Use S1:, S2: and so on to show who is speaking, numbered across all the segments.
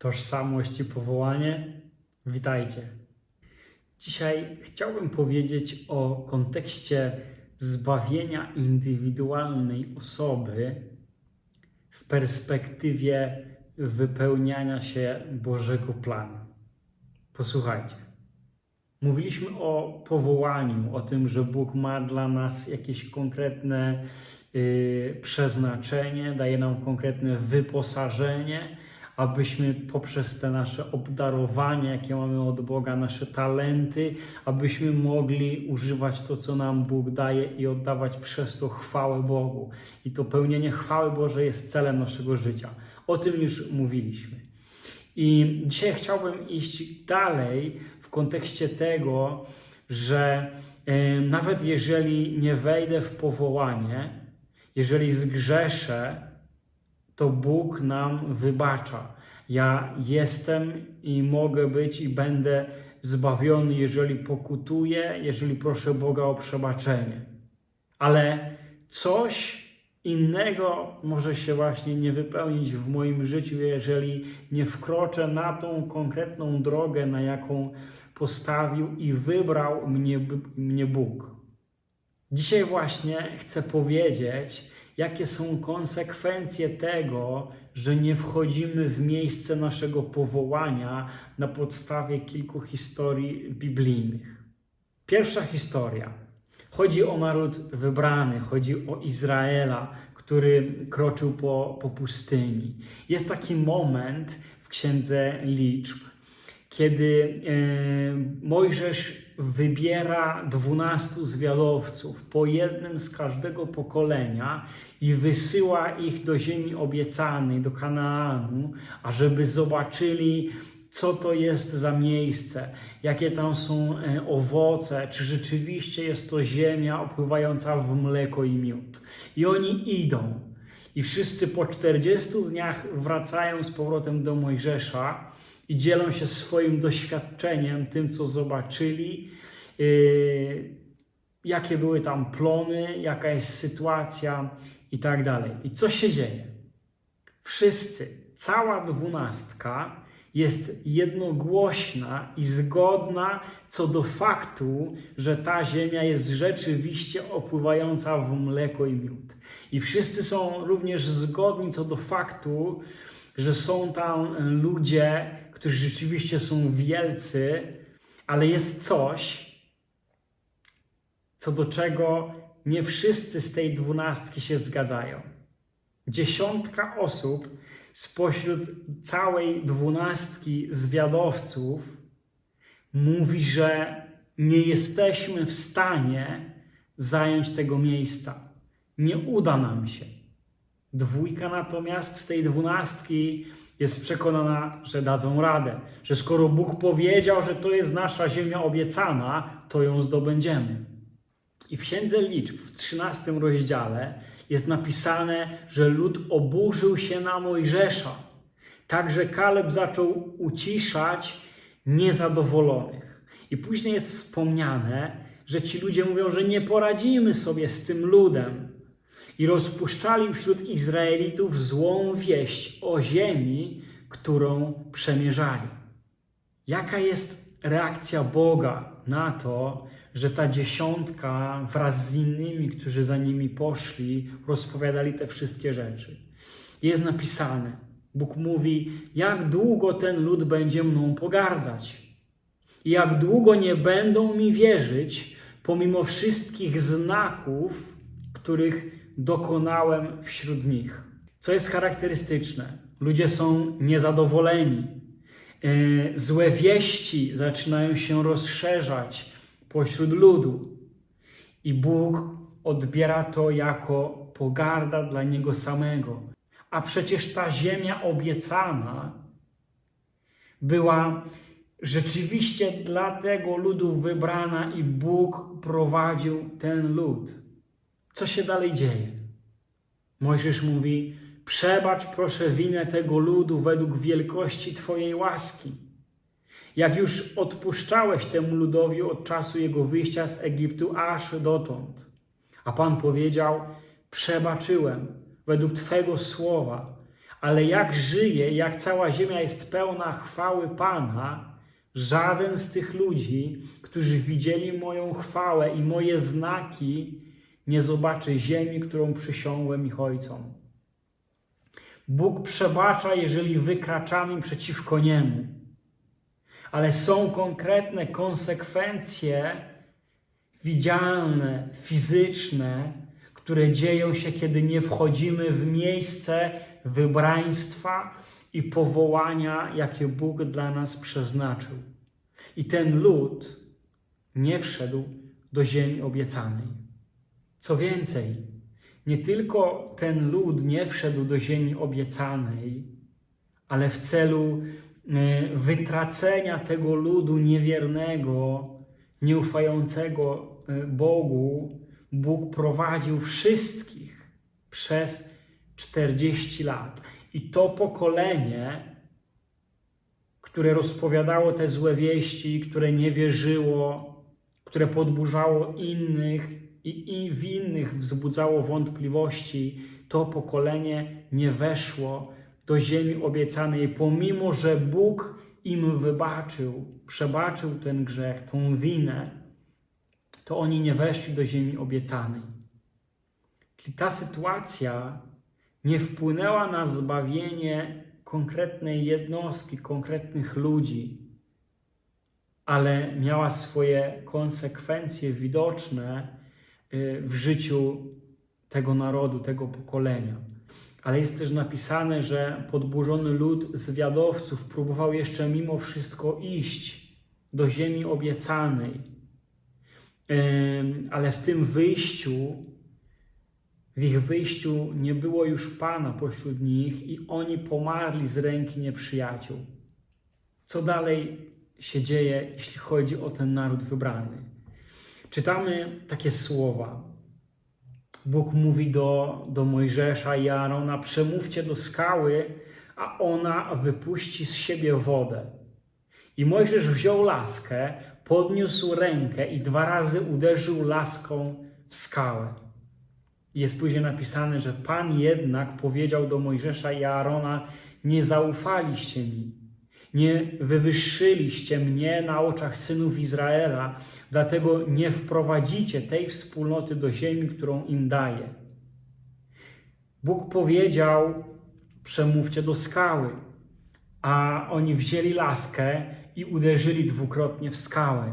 S1: tożsamość i powołanie. Witajcie. Dzisiaj chciałbym powiedzieć o kontekście zbawienia indywidualnej osoby w perspektywie wypełniania się Bożego planu. Posłuchajcie. Mówiliśmy o powołaniu, o tym, że Bóg ma dla nas jakieś konkretne y, przeznaczenie, daje nam konkretne wyposażenie, abyśmy poprzez te nasze obdarowania, jakie mamy od Boga, nasze talenty, abyśmy mogli używać to, co nam Bóg daje i oddawać przez to chwałę Bogu. I to pełnienie chwały Bożej jest celem naszego życia. O tym już mówiliśmy. I dzisiaj chciałbym iść dalej w kontekście tego, że e, nawet jeżeli nie wejdę w powołanie, jeżeli zgrzeszę, to Bóg nam wybacza. Ja jestem i mogę być i będę zbawiony, jeżeli pokutuję, jeżeli proszę Boga o przebaczenie. Ale coś innego może się właśnie nie wypełnić w moim życiu, jeżeli nie wkroczę na tą konkretną drogę, na jaką postawił i wybrał mnie, mnie Bóg. Dzisiaj właśnie chcę powiedzieć, jakie są konsekwencje tego, że nie wchodzimy w miejsce naszego powołania na podstawie kilku historii biblijnych. Pierwsza historia. Chodzi o naród wybrany, chodzi o Izraela, który kroczył po, po pustyni. Jest taki moment w księdze liczb, kiedy e, Mojżesz wybiera dwunastu zwiadowców, po jednym z każdego pokolenia i wysyła ich do ziemi obiecanej, do Kanaanu, ażeby zobaczyli, co to jest za miejsce, jakie tam są e, owoce, czy rzeczywiście jest to ziemia opływająca w mleko i miód. I oni idą. I wszyscy po 40 dniach wracają z powrotem do Mojżesza i dzielą się swoim doświadczeniem, tym co zobaczyli, yy, jakie były tam plony, jaka jest sytuacja i tak dalej. I co się dzieje? Wszyscy, cała dwunastka jest jednogłośna i zgodna co do faktu, że ta ziemia jest rzeczywiście opływająca w mleko i miód. I wszyscy są również zgodni co do faktu, że są tam ludzie, którzy rzeczywiście są wielcy, ale jest coś, co do czego nie wszyscy z tej dwunastki się zgadzają. Dziesiątka osób spośród całej dwunastki zwiadowców mówi, że nie jesteśmy w stanie zająć tego miejsca. Nie uda nam się. Dwójka natomiast z tej dwunastki jest przekonana, że dadzą radę, że skoro Bóg powiedział, że to jest nasza ziemia obiecana, to ją zdobędziemy. I w Księdze Liczb w 13 rozdziale jest napisane, że lud oburzył się na Mojżesza. Także Kaleb zaczął uciszać niezadowolonych. I później jest wspomniane, że ci ludzie mówią, że nie poradzimy sobie z tym ludem. I rozpuszczali wśród Izraelitów złą wieść o ziemi, którą przemierzali. Jaka jest reakcja Boga na to, że ta dziesiątka wraz z innymi, którzy za nimi poszli, rozpowiadali te wszystkie rzeczy. Jest napisane, Bóg mówi, jak długo ten lud będzie mną pogardzać. I jak długo nie będą mi wierzyć, pomimo wszystkich znaków, których dokonałem wśród nich. Co jest charakterystyczne? Ludzie są niezadowoleni. E, złe wieści zaczynają się rozszerzać pośród ludu. I Bóg odbiera to jako pogarda dla Niego samego. A przecież ta ziemia obiecana była rzeczywiście dla tego ludu wybrana i Bóg prowadził ten lud. Co się dalej dzieje? Mojżesz mówi: Przebacz proszę winę tego ludu według wielkości Twojej łaski jak już odpuszczałeś temu ludowi od czasu jego wyjścia z Egiptu aż dotąd. A Pan powiedział: Przebaczyłem według Twego słowa, Ale jak żyje, jak cała ziemia jest pełna chwały Pana, żaden z tych ludzi, którzy widzieli moją chwałę i moje znaki, nie zobaczy ziemi, którą przysiągłem ich ojcom. Bóg przebacza, jeżeli wykraczamy przeciwko Niemu. Ale są konkretne konsekwencje widzialne, fizyczne, które dzieją się, kiedy nie wchodzimy w miejsce wybraństwa i powołania, jakie Bóg dla nas przeznaczył. I ten lud nie wszedł do ziemi obiecanej. Co więcej, nie tylko ten lud nie wszedł do ziemi obiecanej, ale w celu e, wytracenia tego ludu niewiernego, nieufającego e, Bogu, Bóg prowadził wszystkich przez 40 lat. I to pokolenie, które rozpowiadało te złe wieści, które nie wierzyło, które podburzało innych i, i w innych wzbudzało wątpliwości, to pokolenie nie weszło do ziemi obiecanej, pomimo że Bóg im wybaczył, przebaczył ten grzech, tą winę, to oni nie weszli do ziemi obiecanej. Czyli ta sytuacja nie wpłynęła na zbawienie konkretnej jednostki, konkretnych ludzi, ale miała swoje konsekwencje widoczne w życiu tego narodu, tego pokolenia. Ale jest też napisane, że podburzony lud zwiadowców próbował jeszcze mimo wszystko iść do ziemi obiecanej. Ale w tym wyjściu, w ich wyjściu nie było już Pana pośród nich i oni pomarli z ręki nieprzyjaciół. Co dalej się dzieje, jeśli chodzi o ten naród wybrany? Czytamy takie słowa. Bóg mówi do, do Mojżesza i Aarona: Przemówcie do skały, a ona wypuści z siebie wodę. I Mojżesz wziął laskę, podniósł rękę i dwa razy uderzył laską w skałę. Jest później napisane, że Pan jednak powiedział do Mojżesza i Aarona: Nie zaufaliście mi, nie wywyższyliście mnie na oczach synów Izraela, dlatego nie wprowadzicie tej wspólnoty do ziemi, którą im daję. Bóg powiedział: Przemówcie do skały, a oni wzięli laskę i uderzyli dwukrotnie w skałę.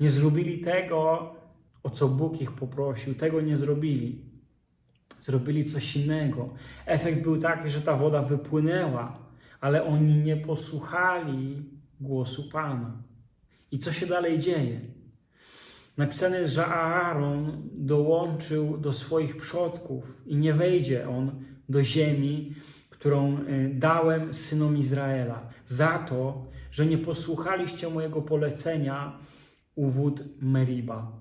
S1: Nie zrobili tego, o co Bóg ich poprosił, tego nie zrobili. Zrobili coś innego. Efekt był taki, że ta woda wypłynęła, ale oni nie posłuchali głosu Pana. I co się dalej dzieje? Napisane jest, że Aaron dołączył do swoich przodków i nie wejdzie on do ziemi, którą e, dałem synom Izraela, za to, że nie posłuchaliście mojego polecenia u wód Meriba.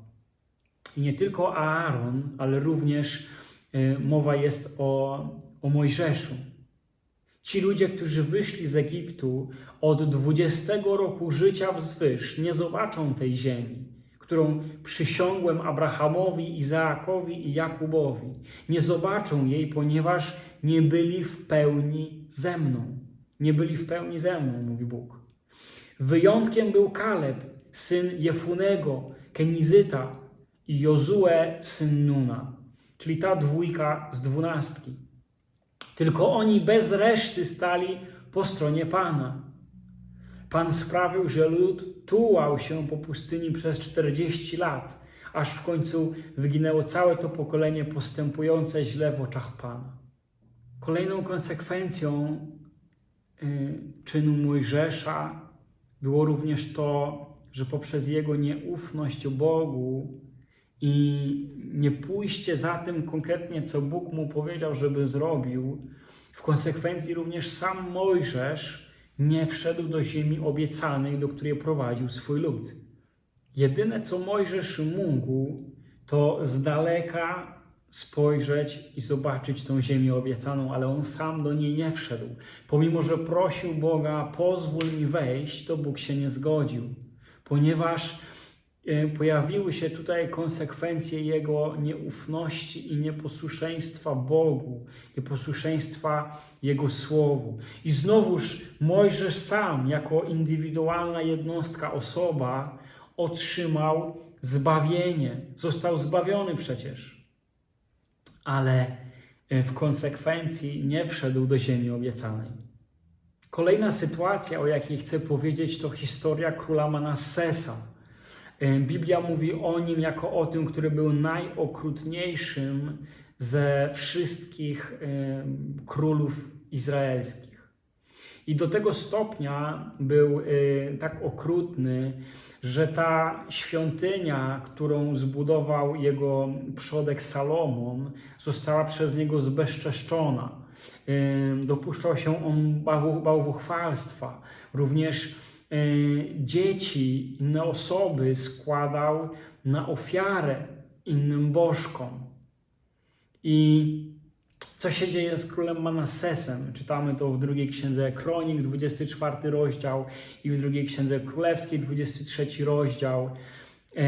S1: I nie tylko Aaron, ale również e, mowa jest o, o Mojżeszu. Ci ludzie, którzy wyszli z Egiptu od 20 roku życia wzwyż, nie zobaczą tej ziemi, którą przysiągłem Abrahamowi, Izaakowi i Jakubowi. Nie zobaczą jej, ponieważ nie byli w pełni ze mną. Nie byli w pełni ze mną, mówi Bóg. Wyjątkiem był Kaleb, syn Jefunego, Kenizyta i Jozue, syn Nuna, czyli ta dwójka z dwunastki. Tylko oni bez reszty stali po stronie Pana. Pan sprawił, że lud tułał się po pustyni przez 40 lat, aż w końcu wyginęło całe to pokolenie postępujące źle w oczach Pana. Kolejną konsekwencją y, czynu Mojżesza było również to, że poprzez jego nieufność Bogu i nie pójście za tym konkretnie, co Bóg mu powiedział, żeby zrobił, w konsekwencji również sam Mojżesz nie wszedł do ziemi obiecanej, do której prowadził swój lud. Jedyne, co Mojżesz mógł, to z daleka spojrzeć i zobaczyć tą ziemię obiecaną, ale on sam do niej nie wszedł. Pomimo, że prosił Boga, pozwól mi wejść, to Bóg się nie zgodził, ponieważ pojawiły się tutaj konsekwencje jego nieufności i nieposłuszeństwa Bogu, nieposłuszeństwa Jego Słowu. I znowuż Mojżesz sam, jako indywidualna jednostka, osoba, otrzymał zbawienie. Został zbawiony przecież. Ale e, w konsekwencji nie wszedł do ziemi obiecanej. Kolejna sytuacja, o jakiej chcę powiedzieć, to historia króla Manassesa. Biblia mówi o nim jako o tym, który był najokrutniejszym ze wszystkich królów izraelskich. I do tego stopnia był e, tak okrutny, że ta świątynia, którą zbudował jego przodek Salomon, została przez niego zbezczeszczona. Y, Dopuszczał się on bałwu- bałwochwalstwa. Również y, dzieci, inne osoby składał na ofiarę innym bożkom. I co się dzieje z królem Manassesem? Czytamy to w drugiej księdze Kronik, 24 rozdział i w drugiej księdze królewskiej, 23 rozdział. E,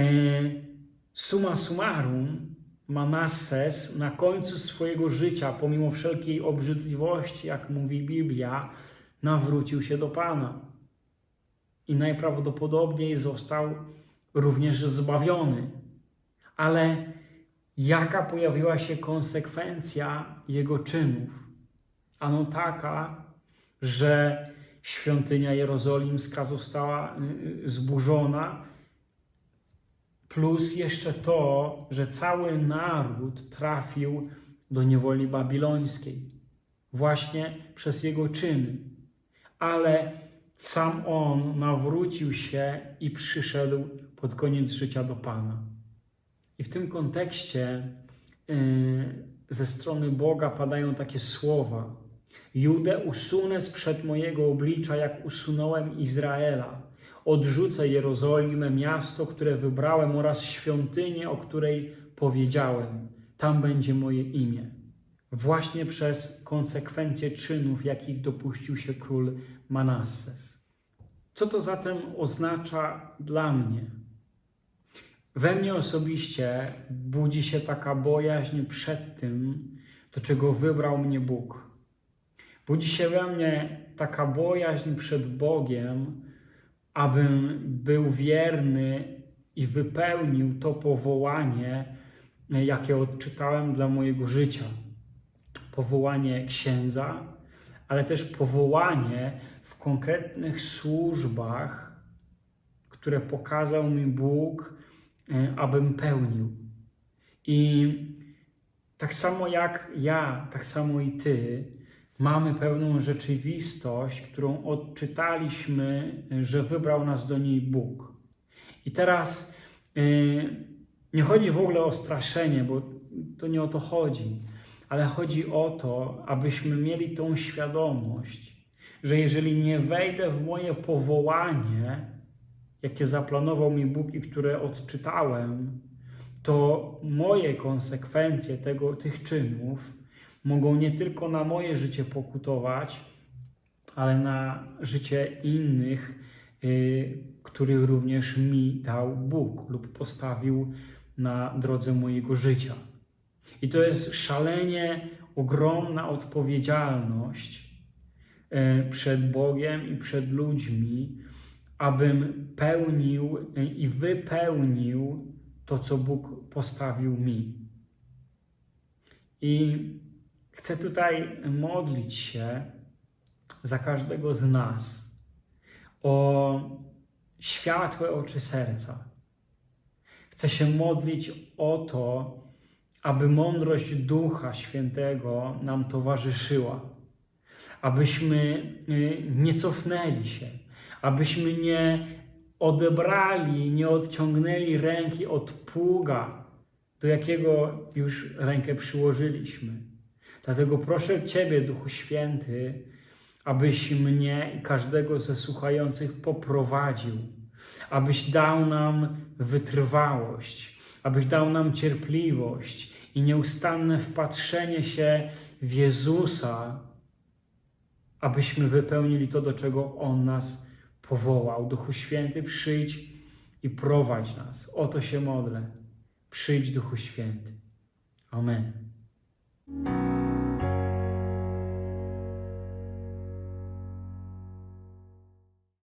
S1: Summa summarum, Manasses na końcu swojego życia, pomimo wszelkiej obrzydliwości, jak mówi Biblia, nawrócił się do Pana. I najprawdopodobniej został również zbawiony. Ale jaka pojawiła się konsekwencja jego czynów? Ano taka, że świątynia jerozolimska została y, y, zburzona, plus jeszcze to, że cały naród trafił do niewoli babilońskiej, właśnie przez jego czyny. Ale sam on nawrócił się i przyszedł pod koniec życia do Pana. I w tym kontekście yy, ze strony Boga padają takie słowa: Judę usunę sprzed mojego oblicza, jak usunąłem Izraela. Odrzucę Jerozolimę, miasto, które wybrałem, oraz świątynię, o której powiedziałem. Tam będzie moje imię. Właśnie przez konsekwencje czynów, jakich dopuścił się król Manasses. Co to zatem oznacza dla mnie? We mnie osobiście budzi się taka bojaźń przed tym, do czego wybrał mnie Bóg. Budzi się we mnie taka bojaźń przed Bogiem, abym był wierny i wypełnił to powołanie, jakie odczytałem dla mojego życia. Powołanie księdza, ale też powołanie w konkretnych służbach, które pokazał mi Bóg, e, abym pełnił. I tak samo jak ja, tak samo i ty, mamy pewną rzeczywistość, którą odczytaliśmy, że wybrał nas do niej Bóg. I teraz yy, nie chodzi w ogóle o straszenie, bo to nie o to chodzi, ale chodzi o to, abyśmy mieli tą świadomość, że jeżeli nie wejdę w moje powołanie, jakie zaplanował mi Bóg i które odczytałem, to moje konsekwencje tego, tych czynów mogą nie tylko na moje życie pokutować, ale na życie innych, y, których również mi dał Bóg lub postawił na drodze mojego życia. I to jest szalenie ogromna odpowiedzialność y, przed Bogiem i przed ludźmi, abym pełnił y, i wypełnił to, co Bóg postawił mi. I chcę tutaj modlić się za każdego z nas o światłe oczy serca. Chcę się modlić o to, aby mądrość Ducha Świętego nam towarzyszyła, abyśmy y, nie cofnęli się, abyśmy nie odebrali, nie odciągnęli ręki od pługa, do jakiego już rękę przyłożyliśmy. Dlatego proszę Ciebie, Duchu Święty, abyś mnie i każdego ze słuchających poprowadził, abyś dał nam wytrwałość, abyś dał nam cierpliwość i nieustanne wpatrzenie się w Jezusa, abyśmy wypełnili to, do czego On nas powołał. Duchu Święty, przyjdź i prowadź nas. O to się modlę. Przyjdź Duchu Święty. Amen.